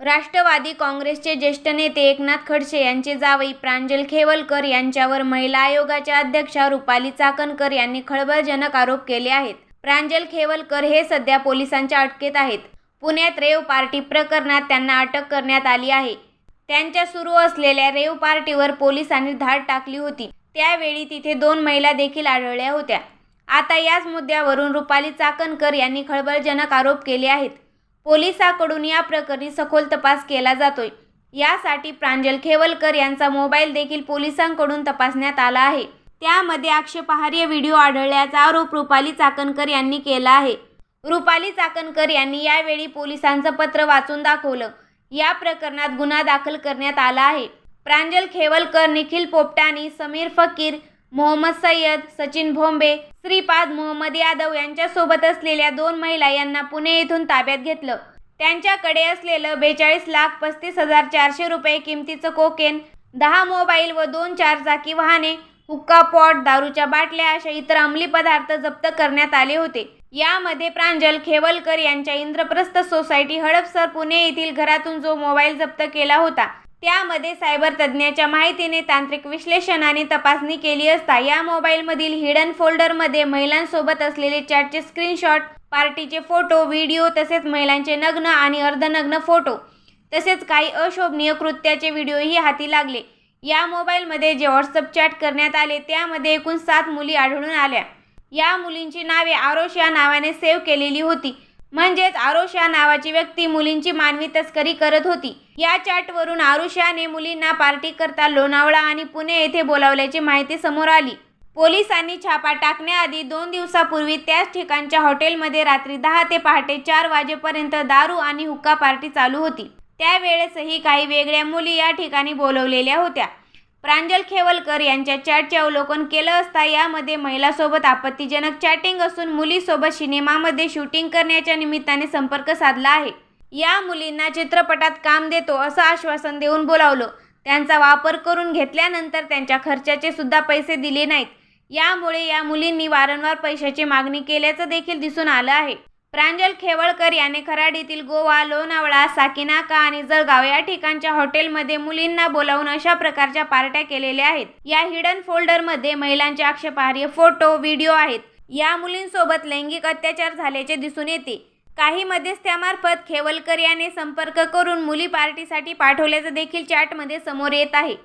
राष्ट्रवादी काँग्रेसचे ज्येष्ठ नेते एकनाथ खडसे यांचे जावई प्रांजल खेवलकर यांच्यावर महिला आयोगाच्या अध्यक्षा रुपाली चाकणकर यांनी खळबळजनक आरोप केले आहेत. प्रांजल खेवलकर हे सध्या पोलिसांच्या अटकेत आहेत. पुण्यात रेव पार्टी प्रकरणात त्यांना अटक करण्यात आली आहे. त्यांच्या सुरू असलेल्या रेव पार्टीवर पोलिसांनी धाड टाकली होती. त्यावेळी तिथे दोन महिला देखील आढळल्या होत्या. आता याच मुद्द्यावरून रुपाली चाकणकर यांनी खळबळजनक आरोप केले आहेत. पोलिसांकडून या प्रकरणी सखोल तपास केला जातोय. यासाठी प्रांजल खेवलकर यांचा मोबाईल देखील पोलिसांकडून तपासण्यात आला आहे. त्यामध्ये आक्षेपार्ह व्हिडिओ आढळल्याचा आरोप रुपाली चाकणकर यांनी केला आहे. रुपाली चाकणकर यांनी यावेळी पोलिसांचं पत्र वाचून दाखवलं. या प्रकरणात गुन्हा दाखल करण्यात आला आहे. प्रांजल खेवलकर निखिल पोपटानी समीर फकीर मोहम्मद सय्यद सचिन भोंबे श्रीपाद मोहम्मद यादव यांच्यासोबत असलेल्या दोन महिला यांना पुणे येथून ताब्यात घेतलं. त्यांच्याकडे असलेलं बेचाळीस लाख पस्तीस हजार चारशे रुपये किमतीचं कोकेन दहा मोबाईल व दोन चारचाकी वाहने हुक्का पॉट दारूच्या बाटल्या अशा इतर अंमली पदार्थ जप्त करण्यात आले होते. यामध्ये प्रांजल खेवलकर यांच्या इंद्रप्रस्थ सोसायटी हडपसर पुणे येथील घरातून जो मोबाईल जप्त केला होता त्यामध्ये सायबर तज्ज्ञाच्या माहितीने तांत्रिक विश्लेषण आणि तपासणी केली असता या मोबाईलमधील हिडन फोल्डरमध्ये महिलांसोबत असलेले चॅटचे स्क्रीनशॉट पार्टीचे फोटो व्हिडिओ तसेच महिलांचे नग्न आणि अर्धनग्न फोटो तसेच काही अशोभनीय कृत्याचे व्हिडिओही हाती लागले. या मोबाईलमध्ये जे व्हॉट्सअप चॅट करण्यात आले त्यामध्ये एकूण सात मुली आढळून आल्या. या मुलींची नावे आरोश या नावाने सेव्ह केलेली होती. म्हणजेच आरोश या नावाची व्यक्ती मुलींची मानवी तस्करी करत होती. या चॅटवरून आरुषाने मुलींना पार्टी करता लोणावळा आणि पुणे येथे बोलावल्याची माहिती समोर आली. पोलिसांनी छापा टाकण्याआधी दोन दिवसापूर्वी त्याच ठिकाणच्या हॉटेलमध्ये रात्री दहा ते पहाटे चार वाजेपर्यंत दारू आणि हुक्का पार्टी चालू होती. त्यावेळेसही काही वेगळ्या मुली या ठिकाणी बोलवलेल्या होत्या. प्रांजल खेवलकर यांच्या चॅटचे अवलोकन केलं असता यामध्ये महिलासोबत आपत्तीजनक चॅटिंग असून मुलीसोबत सिनेमामध्ये शूटिंग करण्याच्या निमित्ताने संपर्क साधला आहे. या मुलींना चित्रपटात काम देतो असं आश्वासन देऊन बोलावलं. त्यांचा वापर करून घेतल्यानंतर त्यांच्या खर्चाचे सुद्धा पैसे दिले नाहीत. यामुळे या मुलींनी वारंवार पैशाची मागणी केल्याचं देखील दिसून आलं आहे. प्रांजल खेवळकर याने खराडीतील गोवा लोणावळा साकीनाका आणि जळगाव या ठिकाणच्या हॉटेलमध्ये मुलींना बोलावून अशा प्रकारच्या पार्ट्या केलेल्या आहेत. या हिडन फोल्डरमध्ये महिलांचे आक्षेपार्ह फोटो व्हिडिओ आहेत. या मुलींसोबत लैंगिक अत्याचार झाल्याचे दिसून येते. काही मध्यस्थ्यामार्फत खेवलकर याने संपर्क करून मुली पार्टीसाठी पाठवल्याचं देखील चॅटमध्ये समोर येत आहे.